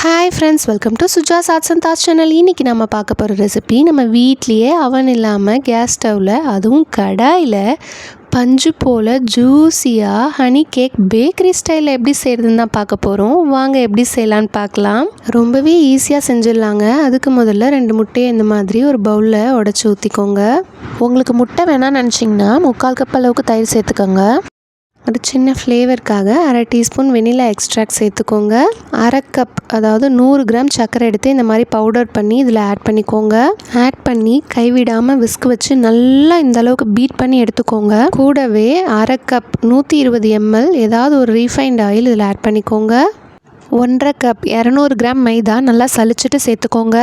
Hi friends welcome to Suja chats and Das channel இன்றைக்கி நம்ம பார்க்க போகிற ரெசிபி நம்ம வீட்லேயே அவன் இல்லாமல் கேஸ் ஸ்டவ்வில் அதுவும் கடாயில் பஞ்சு போல் ஜூஸியாக ஹனி கேக் பேக்கரி ஸ்டைலில் எப்படி செய்கிறதுன்னு தான் பார்க்க போகிறோம் வாங்க எப்படி செய்யலான்னு பார்க்கலாம். ரொம்பவே ஈஸியாக செஞ்சிடலாங்க. அதுக்கு முதல்ல ரெண்டு முட்டையை இந்த மாதிரி ஒரு பவுலில் உடச்சி ஊற்றிக்கோங்க உங்களுக்கு முட்டை வேணாம்னு நினச்சிங்கன்னா முக்கால் கப் அளவுக்கு தயிர் சேர்த்துக்கோங்க. ஒரு சின்ன ஃப்ளேவருக்காக அரை டீஸ்பூன் வெனிலா எக்ஸ்ட்ராக்ட் சேர்த்துக்கோங்க. அரை கப் அதாவது நூறு கிராம் சர்க்கரை எடுத்து இந்த மாதிரி பவுடர் பண்ணி இதில் ஆட் பண்ணிக்கோங்க. ஆட் பண்ணி கைவிடாமல் விஸ்க் வச்சு நல்லா இந்த அளவுக்கு பீட் பண்ணி எடுத்துக்கோங்க. கூடவே அரை கப் நூற்றி இருபது எம்எல் ஏதாவது ஒரு ரீஃபைண்ட் ஆயில் இதில் ஆட் பண்ணிக்கோங்க. ஒன்றரை கப் இரநூறு கிராம் மைதா நல்லா சலிச்சிட்டு சேர்த்துக்கோங்க.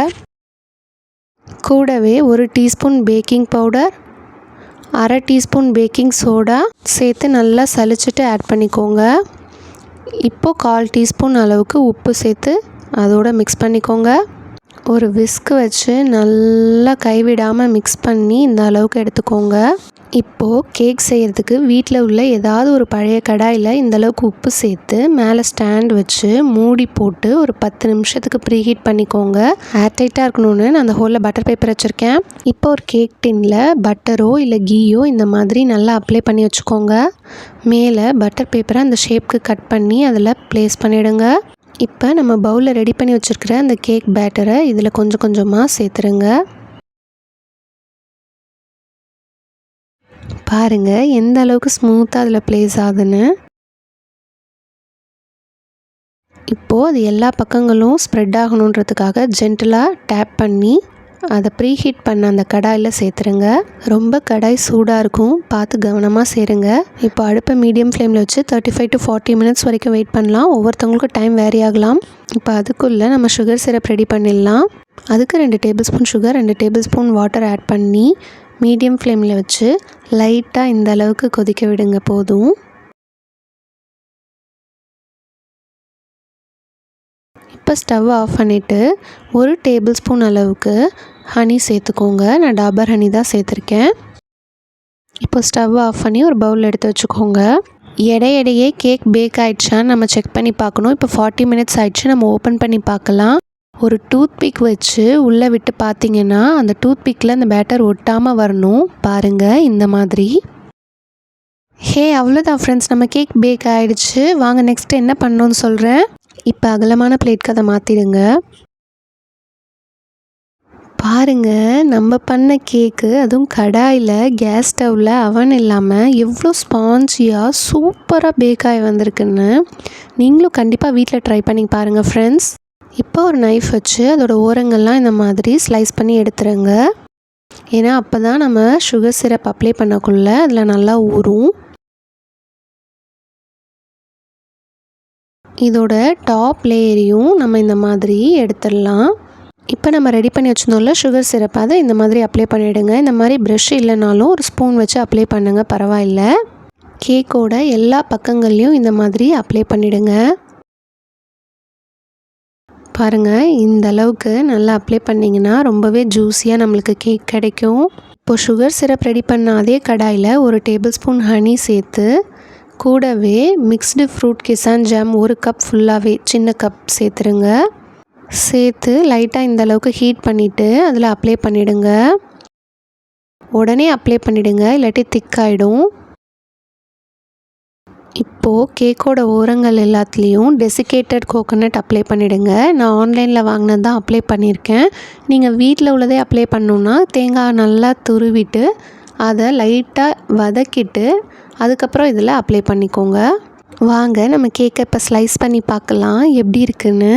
கூடவே ஒரு டீஸ்பூன் பேக்கிங் பவுடர் அரை டீஸ்பூன் பேக்கிங் சோடா சேர்த்து நல்லா சலிச்சிட்டு ஆட் பண்ணிக்கோங்க. இப்போது கால் டீஸ்பூன் அளவுக்கு உப்பு சேர்த்து அதோட மிக்ஸ் பண்ணிக்கோங்க. ஒரு விஸ்க் வச்சு நல்லா கைவிடாமல் மிக்ஸ் பண்ணி இந்த அளவுக்கு எடுத்துக்கோங்க. இப்போது கேக் செய்கிறதுக்கு வீட்டில் உள்ள ஏதாவது ஒரு பழைய கடாயில் இந்த அளவுக்கு உப்பு சேர்த்து மேலே ஸ்டாண்ட் வச்சு மூடி போட்டு ஒரு பத்து நிமிஷத்துக்கு ப்ரீஹீட் பண்ணிக்கோங்க. ஏர்டைட்டாக இருக்கணும்னு நான் அந்த ஹோலில் பட்டர் பேப்பர் வச்சுருக்கேன். இப்போ ஒரு கேக் டின்னில் பட்டரோ இல்லை கீயோ இந்த மாதிரி நல்லா அப்ளை பண்ணி வச்சுக்கோங்க. மேலே பட்டர் பேப்பரை அந்த ஷேப்க்கு கட் பண்ணி அதில் ப்ளேஸ் பண்ணிவிடுங்க இப்போ நம்ம பவுலில் ரெடி பண்ணி வச்சுருக்கிற அந்த கேக் பேட்டரை இதில் கொஞ்சம் கொஞ்சமாக சேர்த்துருங்க. பாருங்கள் எந்த அளவுக்கு ஸ்மூத்தாக அதில் ப்ளேஸ் ஆகுதுன்னு. இப்போது அது எல்லா பக்கங்களும் ஸ்ப்ரெட் ஆகணுன்றதுக்காக ஜென்டலாக டேப் பண்ணி அதை ப்ரீ ஹீட் பண்ண அந்த கடாயில் சேர்த்துருங்க. ரொம்ப கடாய் சூடாக இருக்கும். பார்த்து கவனமாக சேருங்க. இப்போ அடுப்பை மீடியம் ஃப்ளேமில் வச்சு thirty five to forty minutes வரைக்கும் வெயிட் பண்ணலாம். ஒவ்வொருத்தவங்களுக்கும் டைம் வேரி ஆகலாம். இப்போ அதுக்குள்ளே நம்ம சுகர் சிரப் ரெடி பண்ணிடலாம். அதுக்கு ரெண்டு டேபிள் ஸ்பூன் சுகர் ரெண்டு டேபிள் ஸ்பூன் வாட்டர் ஆட் பண்ணி மீடியம் ஃப்ளேமில் வச்சு லைட்டாக இந்த அளவுக்கு கொதிக்க விடுங்க போதும். இப்போ ஸ்டவ் ஆஃப் பண்ணிவிட்டு ஒரு டேபிள் ஸ்பூன் அளவுக்கு ஹனி சேர்த்துக்கோங்க. நான் டாபர் ஹனி தான் சேர்த்துருக்கேன். இப்போ ஸ்டவ் ஆஃப் பண்ணி ஒரு பவுல் எடுத்து வச்சுக்கோங்க. இடையிடையே கேக் பேக் ஆகிடுச்சான்னு நம்ம செக் பண்ணி பார்க்கணும். இப்போ ஃபார்ட்டி மினிட்ஸ் ஆயிடுச்சு. நம்ம ஓப்பன் பண்ணி பார்க்கலாம். ஒரு டூத் பிக் வச்சு உள்ளே விட்டு பார்த்தீங்கன்னா அந்த டூத் பிக்கில் அந்த பேட்டர் ஒட்டாமல் வரணும். பாருங்கள் இந்த மாதிரி. ஹே அவ்வளோதான் ஃப்ரெண்ட்ஸ் நம்ம கேக் பேக் ஆகிடுச்சு வாங்க நெக்ஸ்ட் என்ன பண்ணோன்னு சொல்கிறேன் இப்போ அகலமான பிளேட்க்கு அதை மாற்றிடுங்க பாருங்க நம்ம பண்ண கேக்கு அதுவும் கடாயில் கேஸ் ஸ்டவ்வில் அவன் இல்லாமல் எவ்வளோ ஸ்பாஞ்சியாக சூப்பராக பேக் ஆகி வந்திருக்குன்னு நீங்களும் கண்டிப்பாக வீட்டில் ட்ரை பண்ணி பாருங்கள் ஃப்ரெண்ட்ஸ் இப்போ ஒரு நைஃப் வச்சு அதோட ஓரங்கள்லாம் இந்த மாதிரி ஸ்லைஸ் பண்ணி எடுத்துருங்க. ஏன்னா அப்போ தான் நம்ம சுகர் சிரப் அப்ளை பண்ணக்குள்ளே அதில் நல்லா ஊறும். இதோட டாப் லேயரையும் நம்ம இந்த மாதிரி எடுத்துடலாம். இப்போ நம்ம ரெடி பண்ணி வச்சுருந்தோம்ல சுகர் சிரப் அதை இந்த மாதிரி அப்ளை பண்ணிவிடுங்க இந்த மாதிரி ப்ரஷ் இல்லைனாலும் ஒரு ஸ்பூன் வச்சு அப்ளை பண்ணுங்கள் பரவாயில்ல. கேக்கோட எல்லா பக்கங்கள்லேயும் இந்த மாதிரி அப்ளை பண்ணிவிடுங்க பாருங்கள் இந்த அளவுக்கு நல்லா அப்ளை பண்ணிங்கன்னா ரொம்பவே ஜூஸியாக நம்மளுக்கு கேக் கிடைக்கும். இப்போது சுகர் சிரப் ரெடி பண்ண அதே கடாயில் ஒரு டேபிள் ஸ்பூன் ஹனி சேர்த்து கூடவே மிக்ஸ்டு ஃப்ரூட் கிசான் ஜாம் ஒரு கப் ஃபுல்லாகவே சின்ன கப் சேர்த்துருங்க. சேர்த்து லைட்டாக இந்த அளவுக்கு ஹீட் பண்ணிவிட்டு அதில் அப்ளை பண்ணிவிடுங்க உடனே அப்ளை பண்ணிவிடுங்க இல்லாட்டி திக்காயிடும் இப்போது கேக்கோட ஓரங்கள் எல்லாத்துலேயும் டெசிகேட்டட் கோகோனட் அப்ளை பண்ணிவிடுங்க நான் ஆன்லைனில் வாங்கினது தான் அப்ளை பண்ணியிருக்கேன். நீங்கள் வீட்டில் உள்ளதே அப்ளை பண்ணணுன்னா தேங்காய் நல்லா துருவிட்டு அதை லைட்டாக வதக்கிட்டு அதுக்கப்புறம் இதில் அப்ளை பண்ணிக்கோங்க. வாங்க நம்ம கேக்கை இப்போ ஸ்லைஸ் பண்ணி பார்க்கலாம். எப்படி இருக்குன்னு.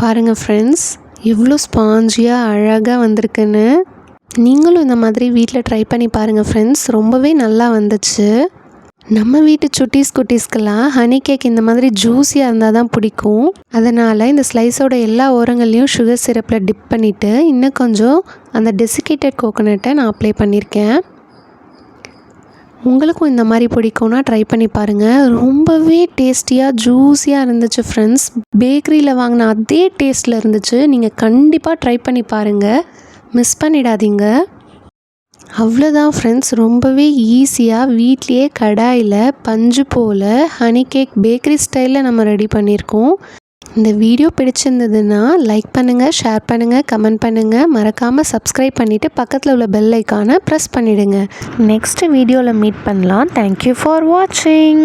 பாருங்கள் ஃப்ரெண்ட்ஸ் எவ்வளோ ஸ்பாஞ்சியாக அழகாக வந்திருக்குன்னு. நீங்களும் இந்த மாதிரி வீட்டில் ட்ரை பண்ணி பாருங்கள் ஃப்ரெண்ட்ஸ் ரொம்பவே நல்லா வந்துச்சு. நம்ம வீட்டு சுட்டீஸ் குட்டீஸ்க்கெல்லாம் ஹனி கேக் இந்த மாதிரி ஜூஸியாக இருந்தால் தான் பிடிக்கும். அதனால் இந்த ஸ்லைஸோட எல்லா ஓரங்கள்லேயும் சுகர் சிரப்பில் டிப் பண்ணிவிட்டு இன்னும் கொஞ்சம் அந்த டெசிகேட்டட் கோகோனட்டை நான் அப்ளை பண்ணியிருக்கேன் உங்களுக்கும் இந்த மாதிரி பிடிக்கும்னா ட்ரை பண்ணி பாருங்கள் ரொம்பவே டேஸ்டியாக ஜூஸியாக இருந்துச்சு ஃப்ரெண்ட்ஸ் பேக்கரியில் வாங்கின அதே டேஸ்ட்டில் இருந்துச்சு. நீங்கள் கண்டிப்பாக ட்ரை பண்ணி பாருங்கள் மிஸ் பண்ணிடாதீங்க. அவ்வளோதான் ஃப்ரெண்ட்ஸ் ரொம்பவே ஈஸியாக வீட்லேயே கடாயில் பஞ்சு போல் ஹனி கேக் பேக்கரி ஸ்டைலில் நம்ம ரெடி பண்ணியிருக்கோம். இந்த வீடியோ பிடிச்சிருந்ததுன்னா லைக் பண்ணுங்கள் ஷேர் பண்ணுங்கள் கமெண்ட் பண்ணுங்கள் மறக்காமல் சப்ஸ்கிரைப் பண்ணிவிட்டு பக்கத்தில் உள்ள பெல் ஐக்கானை ப்ரெஸ் பண்ணிவிடுங்க நெக்ஸ்ட் வீடியோவில் மீட் பண்ணலாம். தேங்க்யூ ஃபார் வாட்சிங்